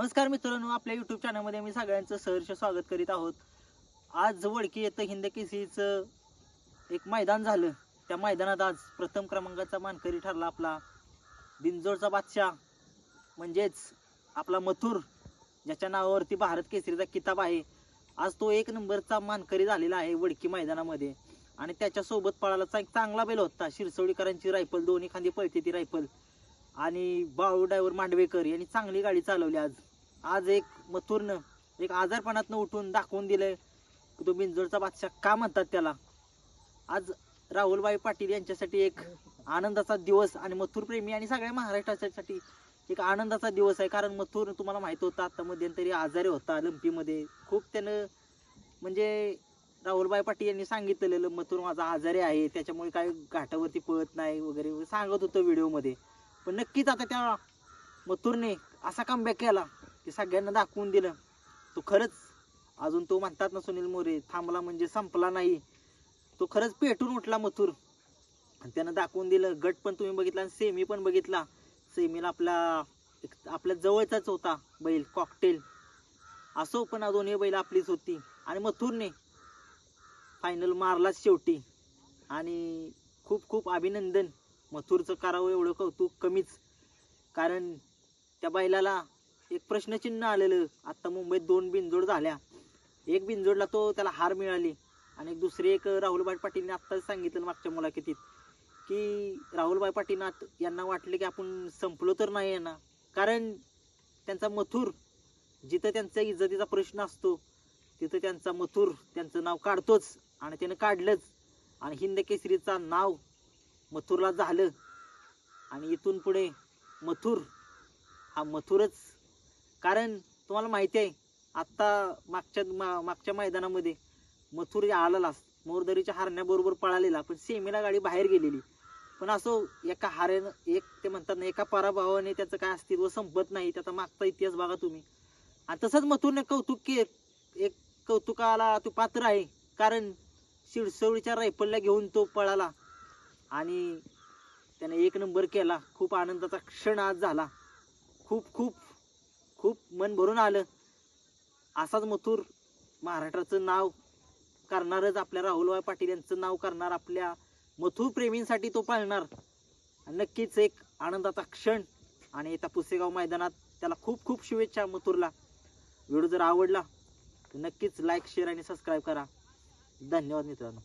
नमस्कार मित्रांनो आपल्या युट्यूब चॅनलमध्ये मी सगळ्यांचं सहर्ष स्वागत करीत आहोत. आज वडकी येतं हिंद केसरीचं एक मैदान झालं. त्या मैदानात आज प्रथम क्रमांकाचा मानकरी ठरला आपला बिंजोडचा बादशाह. म्हणजेच आपला मथुर ज्याच्या नावावरती भारत केसरीचा किताब आहे. आज तो एक नंबरचा मानकरी झालेला आहे वडकी मैदानामध्ये. आणि त्याच्यासोबत पळालाचा एक चांगला बैल होता शिरसवडीकरांची रायफल दोन्ही खांदी पळते ती रायफल. आणि बाळू ड्रायव्हर मांडवेकर यांनी चांगली गाडी चालवली आज. आज एक मथुरनं एक आजारपणातनं उठून दाखवून दिलंय. की तो बिंजोडचा बादशाह का म्हणतात त्याला? आज राहुलबाई पाटील यांच्यासाठी एक आनंदाचा दिवस आणि मथुर प्रेमी आणि सगळ्या महाराष्ट्रासाठी एक आनंदाचा दिवस आहे. कारण मथुर तुम्हाला माहीत होता आता मध्यंतरी आजारी होता लंपीमध्ये. खूप त्यानं म्हणजे राहुलबाई पाटील यांनी सांगितलेलं मथुर माझा आजारी आहे त्याच्यामुळे काय घाटावरती पळत नाही वगैरे सांगत होतं व्हिडिओमध्ये. पण नक्कीच आता त्या मथुरने असा कमबॅक केला. ते सगळ्यांना दाखवून दिलं. तो खरंच अजून तो म्हणतात ना सुनील मोरे थांबला म्हणजे संपला नाही. तो खरंच पेटून उठला मथुर. आणि त्यानं दाखवून दिलं गट पण तुम्ही बघितला आणि सेमी पण बघितला. सेमीला आपला एक आपल्या जवळचाच होता बैल कॉकटेल असो पण अजूनही बैल आपलीच होती. आणि मथुरने फायनल मारलाच शेवटी. आणि खूप खूप अभिनंदन. मथुरचं करावं एवढं कौतुक कमीच. कारण त्या बैलाला एक प्रश्नचिन्ह आलेलं. आत्ता मुंबईत दोन बिनजोड झाल्या. एक बिनजोडला तो त्याला हार मिळाली. आणि एक दुसरी एक राहुलबाई पाटीलने आत्ताच सांगितलं मागच्या मुलाखतीत की राहुलबाई पाटील यांना वाटलं की आपण संपलो तर नाही यांना. कारण त्यांचा मथुर जिथं त्यांचा इज्जतीचा प्रश्न असतो तिथं त्यांचा मथुर त्यांचं नाव काढतोच आणि त्यानं काढलंच. आणि हिंद केसरीचा नाव मथुरला झालं. आणि इथून पुढे मथुर हा मथुरच कारण तुम्हाला माहिती आहे आत्ता मागच्या मा- मागच्या मैदानामध्ये मथुर आलेलाच. मोरदरीच्या हारण्याबरोबर पळालेला पण सेमीला गाडी बाहेर गेलेली. पण असो एका हारेनं एक ते म्हणतात ना एका पराभवाने त्याचं काय अस्तित्व संपत नाही त्याचा मागचा इतिहास बघा तुम्ही. आणि तसंच मथुरने कौतुक के एक कौतुकाला तो पात्र आहे. कारण शिरसवळीच्या रायफलला घेऊन तो पळाला. आणि त्याने एक नंबर केला. खूप आनंदाचा क्षण आज झाला. खूप खूप खूप मन भरून आलं. असाच मथुर महाराष्ट्राचं नाव करणारच आपल्या राहुलभाई पाटील यांचं नाव करणार आपल्या मथुर प्रेमींसाठी तो पाळणार. नक्कीच एक आनंदाचा क्षण आणि येत्या पुसेगाव मैदानात त्याला खूप खूप शुभेच्छा मथुरला. व्हिडिओ जर आवडला तर नक्कीच लाईक शेअर आणि सबस्क्राईब करा. धन्यवाद मित्रांनो.